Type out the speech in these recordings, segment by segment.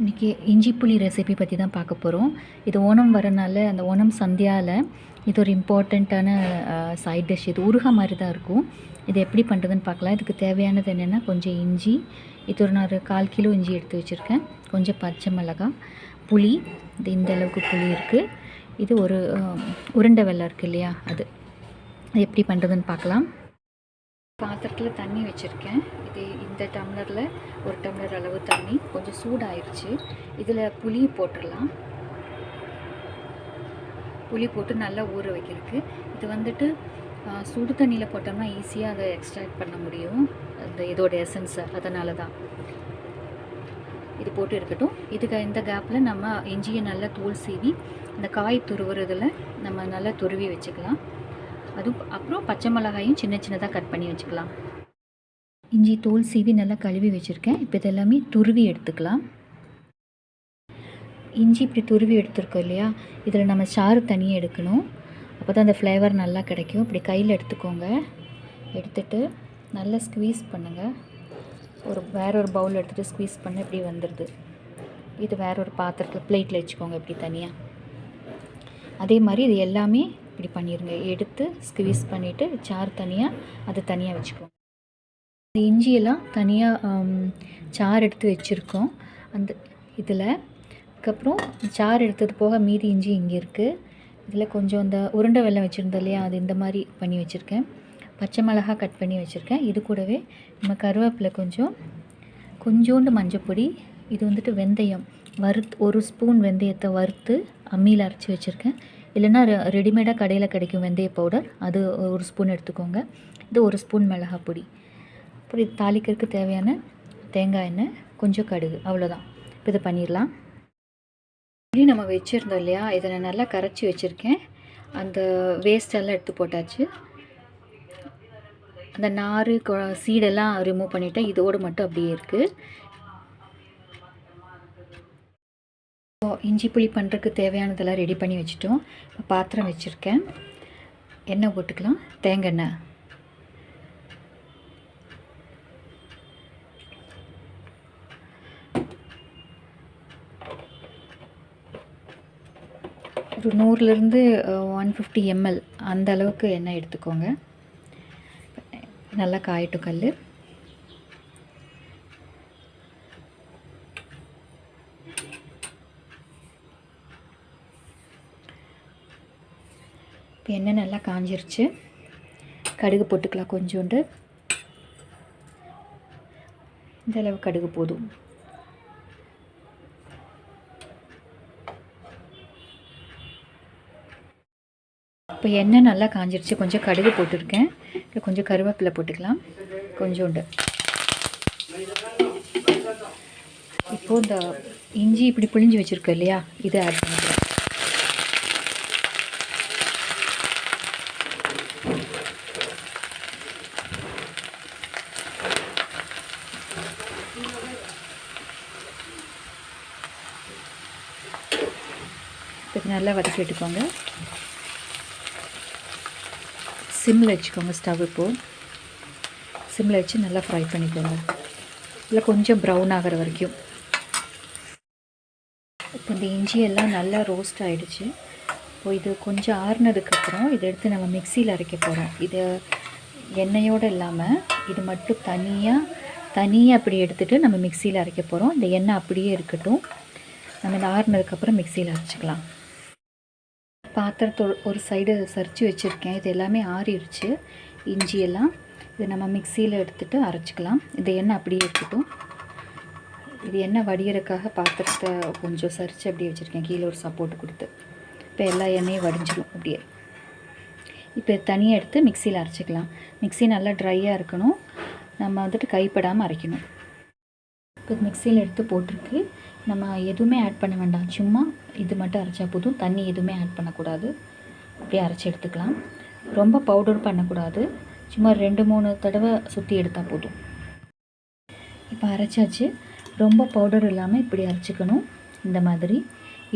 இன்றைக்கி இஞ்சி புளி ரெசிபி பற்றி தான் பார்க்க போகிறோம் இது ஓணம் வரனால அந்த ஓணம் சந்தியாவில் இது ஒரு இம்பார்ட்டண்ட்டான சைட் டிஷ் இது உருகா மாதிரி தான் இருக்கும். இது எப்படி பண்ணுறதுன்னு பார்க்கலாம். இதுக்கு தேவையானது என்னென்னா கொஞ்சம் இஞ்சி. இது ஒரு நான் ஒரு கால் கிலோ இஞ்சி எடுத்து வச்சுருக்கேன். கொஞ்சம் பச்சை மிளகாய் புளி. இது இந்த அளவுக்கு புளி இருக்குது இது ஒரு உருண்டை வெள்ளம் இருக்குது இல்லையா? அது. அது எப்படி பண்ணுறதுன்னு பார்க்கலாம். பாத்திரத்தில் தண்ணி வச்சுருக்கேன். இது இந்த டம்ளரில் ஒரு டம்ளர் அளவு தண்ணி. கொஞ்சம் சூடாயிருச்சு. இதில் புளி போட்டுடலாம் புளி போட்டு நல்லா ஊற வைக்கிறதுக்கு. இது வந்துட்டு சுடு தண்ணியில் போட்டோம்னா ஈஸியாக அதை எக்ஸ்ட்ராக்ட் பண்ண முடியும். அந்த இதோட எசன்ஸை அதனால தான் இது போட்டு இருக்கட்டும். இதுக்கு இந்த கேப்பில் நம்ம இஞ்சியை நல்லா தூள் சீவி இந்த காய் துருவுறதில் நம்ம நல்லா துருவி வச்சுக்கலாம். அதுவும் அப்புறம் பச்சை மிளகாயும் சின்ன சின்னதாக கட் பண்ணி வச்சுக்கலாம். இஞ்சி தோல் சீவி நல்லா கழுவி வச்சுருக்கேன். இப்போ இதெல்லாமே துருவி எடுத்துக்கலாம். இஞ்சி இப்படி துருவி எடுத்துருக்கோம் இல்லையா? இதில் நம்ம சாறு தனியாக எடுக்கணும். அப்போ தான் அந்த ஃப்ளேவர் நல்லா கிடைக்கும். இப்படி கையில் எடுத்துக்கோங்க. எடுத்துட்டு நல்லா ஸ்க்வீஸ் பண்ணுங்கள் ஒரு வேற ஒரு பவுல் எடுத்துகிட்டு ஸ்க்வீஸ் பண்ண இப்படி வந்துடுது இது வேற ஒரு பாத்திரத்தில் பிளேட்டில் வச்சுக்கோங்க இப்படி தனியாக அதே மாதிரி இது எல்லாமே இப்படி பண்ணிடுங்க எடுத்து ஸ்க்வீஸ் பண்ணிவிட்டு சாறு தனியாக அதை தனியாக வச்சுக்கோங்க. இந்த இஞ்சியெல்லாம் தனியாக சாறு எடுத்து வச்சுருக்கோம். அந்த இதில் அதுக்கப்புறம் சாறு எடுத்தது போக மீதி இஞ்சி இங்கே இருக்குது இதில் கொஞ்சம் இந்த உருண்டை வெல்லம் வச்சுருந்தோம் இல்லையா அது இந்த மாதிரி பண்ணி வச்சுருக்கேன். பச்சை மிளகா கட் பண்ணி வச்சுருக்கேன். இது கூடவே நம்ம கருவேப்பிலை கொஞ்சம் கொஞ்சோண்டு மஞ்சப்பொடி இது வந்துட்டு வெந்தயம் வறுத்து ஒரு ஸ்பூன் வெந்தயத்தை வறுத்து அம்மியில் அரைச்சி வச்சுருக்கேன். இல்லைன்னா ரெ- ரெடிமேடாக கடையில் கிடைக்கும் வெந்தய பவுடர் அது ஒரு ஸ்பூன் எடுத்துக்கோங்க. இது ஒரு ஸ்பூன் மிளகாய் பொடி அப்புறம் இது தாளிக்கிறதுக்கு தேவையான தேங்காய் எண்ணெய் கொஞ்சம் கடுகு அவ்வளோதான் இப்போ இதை பண்ணிடலாம். இப்படி நம்ம வச்சுருந்தோம் இல்லையா? இதை நான் நல்லா கரைச்சி வச்சுருக்கேன். அந்த வேஸ்டெல்லாம் எடுத்து போட்டாச்சு. அந்த நார் சீடெல்லாம் ரிமூவ் பண்ணிவிட்டேன் இதோடு மட்டும் அப்படியே இருக்குது இப்போது இஞ்சி புளி பண்ணுறதுக்கு தேவையானதெல்லாம் ரெடி பண்ணி வச்சுட்டோம். இப்போ பாத்திரம் வச்சுருக்கேன். எண்ணெய் போட்டுக்கலாம். தேங்காய் எண்ணெய். ஒரு நூறுலேருந்து ஒன் ஃபிஃப்டி எம்எல் அந்த அளவுக்கு எண்ணெய் எடுத்துக்கோங்க. நல்லா காயட்டும் கல் இப்போ எண்ணெய் நல்லா காஞ்சிருச்சு. கடுகு போட்டுக்கலாம் கொஞ்சோண்டு. இந்த அளவு கடுகு போதும். இப்போ எண்ணெய் நல்லா காஞ்சிருச்சு. கொஞ்சம் கடுகு போட்டிருக்கேன். கொஞ்சம் கருவேப்பிலை போட்டுக்கலாம். கொஞ்சோண்டு. இப்போது இந்த இஞ்சி இப்படி பிழிஞ்சு வச்சுருக்கோம் இல்லையா? இதை ஆட் பண்ணிக்கலாம் இப்போ நல்லா வதக்கி விட்டுக்கோங்க. சிம்மில் வச்சுக்கோங்க ஸ்டவ் இப்போது சிம்மில் வச்சு நல்லா ஃப்ரை பண்ணிக்கோங்க. இல்லை கொஞ்சம் ப்ரௌன் ஆகிற வரைக்கும். இப்போ இந்த இஞ்சியெல்லாம் நல்லா ரோஸ்ட் ஆகிடுச்சு இப்போ இது கொஞ்சம் ஆறுனதுக்கப்புறம் இதை எடுத்து நம்ம மிக்சியில் அரைக்க போகிறோம் இதை எண்ணெயோடு இல்லாமல் இது மட்டும் தனியாக தனியாக அப்படி எடுத்துகிட்டு நம்ம மிக்சியில் அரைக்க போகிறோம் இந்த எண்ணெய் அப்படியே இருக்கட்டும். நம்ம இந்த ஆறுனதுக்கப்புறம் மிக்சியில் அரைச்சிக்கலாம். பாத்திரத்தோ ஒரு சைடு சரிச்சு வச்சுருக்கேன். இது எல்லாமே ஆறிடுச்சு. இஞ்சி எல்லாம் இது நம்ம மிக்சியில் எடுத்துகிட்டு அரைச்சிக்கலாம். இது எண்ணெய் அப்படியே இருக்கட்டும். இது எண்ணெய் வடிகிறக்காக பாத்திரத்தை கொஞ்சம் சரித்து அப்படியே வச்சுருக்கேன். கீழே ஒரு சப்போர்ட் கொடுத்து. இப்போ எல்லா எண்ணெயும் வடிஞ்சிடும் அப்படியே. இப்போ தனியாக எடுத்து மிக்சியில் அரைச்சிக்கலாம். மிக்ஸி நல்லா ட்ரையாக இருக்கணும். நம்ம வந்துட்டு கைப்படாமல் அரைக்கணும். இப்போ மிக்சியில் எடுத்து போட்டிருக்கு. நம்ம எதுவுமே ஆட் பண்ண வேண்டாம். சும்மா இது மட்டும் அரைச்சா போதும். தண்ணி எதுவுமே ஆட் பண்ணக்கூடாது. அப்படியே அரைச்சி எடுத்துக்கலாம். ரொம்ப பவுடர் பண்ணக்கூடாது. சும்மா ரெண்டு மூணு தடவை சுற்றி எடுத்தால் போதும். இப்போ அரைச்சாச்சு. ரொம்ப பவுடர் இல்லாமல் இப்படி அரைச்சிக்கணும். இந்த மாதிரி.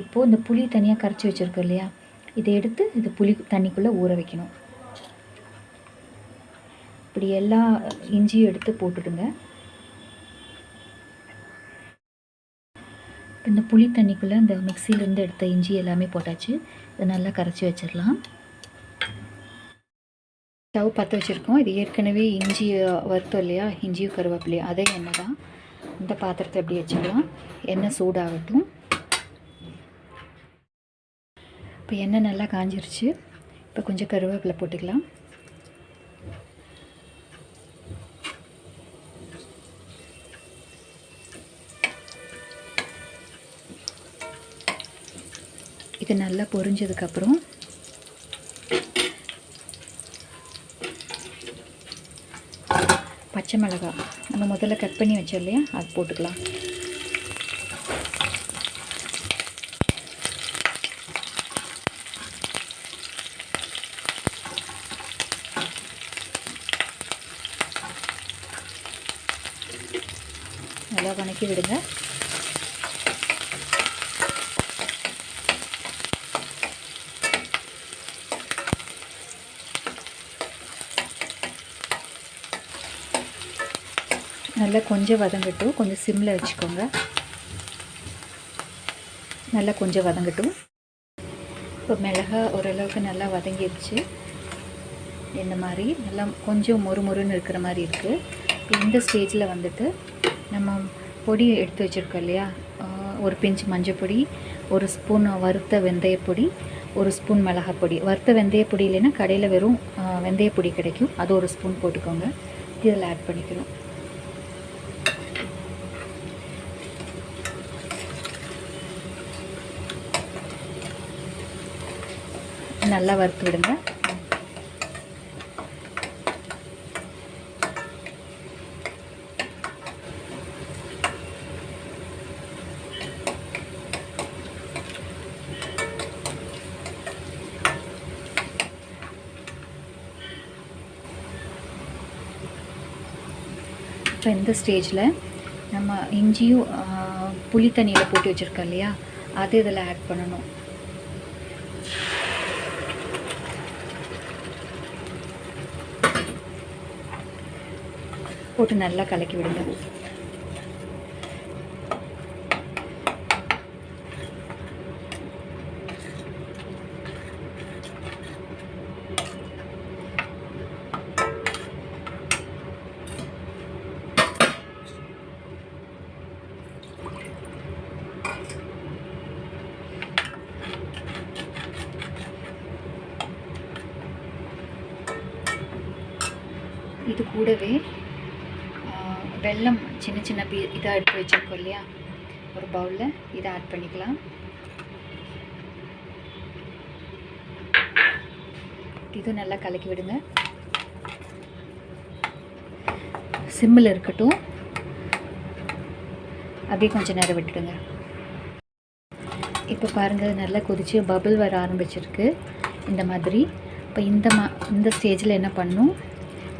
இப்போது இந்த புளி தனியாக கரைச்சி வச்சுருக்கோம் இல்லையா? இதை எடுத்து இது புளி தண்ணிக்குள்ளே ஊற வைக்கணும். இப்படி எல்லா இஞ்சியும் எடுத்து போட்டுடுங்க. இந்த புளி தண்ணிக்குள்ளே இந்த மிக்சியிலேருந்து எடுத்த இஞ்சி எல்லாமே போட்டாச்சு. இதை நல்லா கரைச்சி வச்சிடலாம். ஸ்டவ் பற்ற வச்சுருக்கோம். இது ஏற்கனவே இஞ்சி வறுத்தோம் இல்லையா? இஞ்சியும் கருவேப்பிலையும். அதே எண்ணெய் தான். இந்த பாத்திரத்தை எப்படி வச்சுக்கலாம். எண்ணெய் சூடாகட்டும். இப்போ எண்ணெய் நல்லா காஞ்சிருச்சு. இப்போ கொஞ்சம் கருவேப்பிலை போட்டுக்கலாம். இது நல்லா பொரிஞ்சதுக்கப்புறம் பச்சை மிளகாய். நம்ம முதல்ல கட் பண்ணி வச்சோம் இல்லையா? அது போட்டுக்கலாம். நல்லா வணக்கி விடுங்க. நல்லா கொஞ்சம் வதங்கட்டும். கொஞ்சம் சிம்மில் வச்சுக்கோங்க. நல்லா கொஞ்சம் வதங்கட்டும். இப்போ மிளகா ஓரளவுக்கு நல்லா வதங்கிடுச்சு. இந்த மாதிரி நல்லா கொஞ்சம் மொறு மொறுன்னு இருக்கிற மாதிரி இருக்குது இப்போ இந்த ஸ்டேஜில் வந்துட்டு நம்ம பொடி எடுத்து வச்சுருக்கோம் இல்லையா? ஒரு பிஞ்ச் மஞ்சள் பொடி ஒரு ஸ்பூன் வறுத்த வெந்தயப்பொடி ஒரு ஸ்பூன் மிளகாப்பொடி வறுத்த வெந்தயப்பொடி இல்லைன்னா கடையில் வெறும் வெந்தயப்பொடி கிடைக்கும். அது ஒரு ஸ்பூன் போட்டுக்கோங்க. இதில் ஆட் பண்ணிக்கணும் நல்லா வறுத்து விடுங்க. இப்போ இந்த ஸ்டேஜில் நம்ம இஞ்சியும் புளி தண்ணியில் போட்டு வச்சுருக்கோம் இல்லையா? அது இதில் ஆட் பண்ணணும். போட்டு நல்லா கலக்கி விடுங்க. இது கூடவே வெள்ளம் வெல்லம் சின்ன சின்ன பீ இதாக எடுத்து வச்சுருக்கோம் இல்லையா? ஒரு பவுலில் இதை ஆட் பண்ணிக்கலாம். இது நல்லா கலக்கி விடுங்க. சிம்மில் இருக்கட்டும். அப்படியே கொஞ்சம் நேரம் விட்டுடுங்க. இப்போ பாருங்கள் நல்லா கொதித்து பபுள் வர ஆரம்பிச்சிருக்கு. இந்த மாதிரி. இப்போ இந்த மா இந்த ஸ்டேஜில் என்ன பண்ணும்?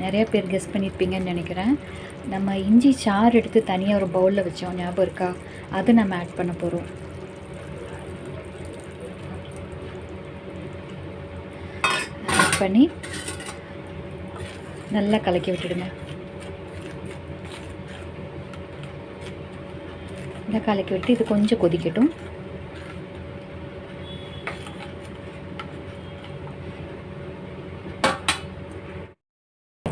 நிறைய பேர் கெஸ் பண்ணியிருப்பீங்கன்னு நினைக்கிறேன். நம்ம இஞ்சி சாறு எடுத்து தனியாக ஒரு பவுலில் வச்சோம் ஞாபகம் இருக்கா? அது நம்ம ஆட் பண்ண போகிறோம் ஆட் பண்ணி நல்லா கலக்கி விட்டுடுங்க. நல்லா கலக்கி விட்டு இது கொஞ்சம் கொதிக்கட்டும்.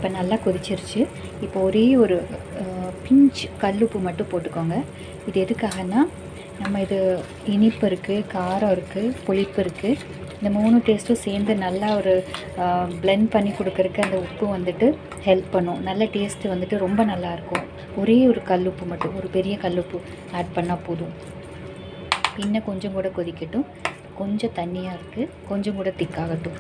இப்போ நல்லா கொதிச்சிருச்சு. இப்போ ஒரே ஒரு பிஞ்ச் கல்லுப்பு மட்டும் போட்டுக்கோங்க. இது எதுக்காகன்னா நம்ம இது இனிப்பு இருக்குது காரம் இருக்குது புளிப்பு இருக்குது இந்த மூணு டேஸ்ட்டும் சேர்ந்து நல்லா ஒரு பிளெண்ட் பண்ணி கொடுக்குறக்கு அந்த உப்பு வந்துட்டு ஹெல்ப் பண்ணும். நல்ல டேஸ்ட்டு வந்துட்டு ரொம்ப நல்லாயிருக்கும் ஒரே ஒரு கல்லுப்பு மட்டும் ஒரு பெரிய கல்லுப்பு ஆட் பண்ணால் போதும். இன்னும் கொஞ்சம் கூட கொதிக்கட்டும். கொஞ்சம் தண்ணியாக இருக்குது கொஞ்சம் கூட திக்காகட்டும்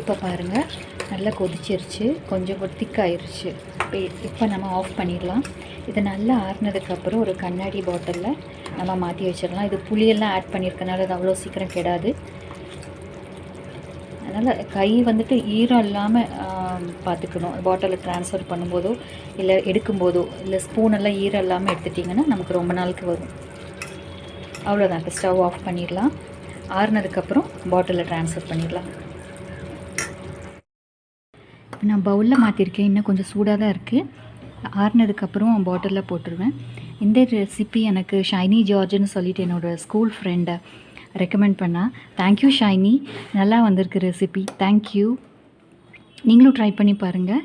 இப்போ பாருங்கள் நல்லா கொதிச்சிருச்சு. கொஞ்சம் கூட திக்காயிருச்சு. இப்போ இப்போ நம்ம ஆஃப் பண்ணிடலாம். இது நல்லா ஆறுனதுக்கப்புறம் ஒரு கண்ணாடி பாட்டிலில் நம்ம மாற்றி வச்சிடலாம். இது புளியெல்லாம் ஆட் பண்ணியிருக்கனால அது அவ்வளோ சீக்கிரம் கெடாது. அதனால் கை வந்துட்டு ஈரம் இல்லாமல் பார்த்துக்கணும் பாட்டிலில் ட்ரான்ஸ்ஃபர் பண்ணும்போதோ இல்லை எடுக்கும்போதோ இல்லை ஸ்பூனெல்லாம் ஈரம் இல்லாமல் எடுத்துட்டிங்கன்னா நமக்கு ரொம்ப நாளுக்கு வரும். அவ்வளோதான் இப்போ ஸ்டவ் ஆஃப் பண்ணிடலாம். ஆறுனதுக்கப்புறம் பாட்டிலில் ட்ரான்ஸ்ஃபர் பண்ணிடலாம். நான் பவுலில் மாற்றிருக்கேன் இன்னும் கொஞ்சம் சூடாக தான் இருக்குது ஆறுனதுக்கப்புறம் பாட்டிலில் போட்டுருவேன். இந்த ரெசிபி எனக்கு ஷைனி ஜார்ஜ்னு சொல்லிட்டு என்னோடய ஸ்கூல் ஃப்ரெண்டை ரெக்கமெண்ட் பண்ணால் தேங்க்யூ ஷைனி. நல்லா வந்திருக்கு ரெசிபி தேங்க்யூ நீங்களும் ட்ரை பண்ணி பாருங்கள்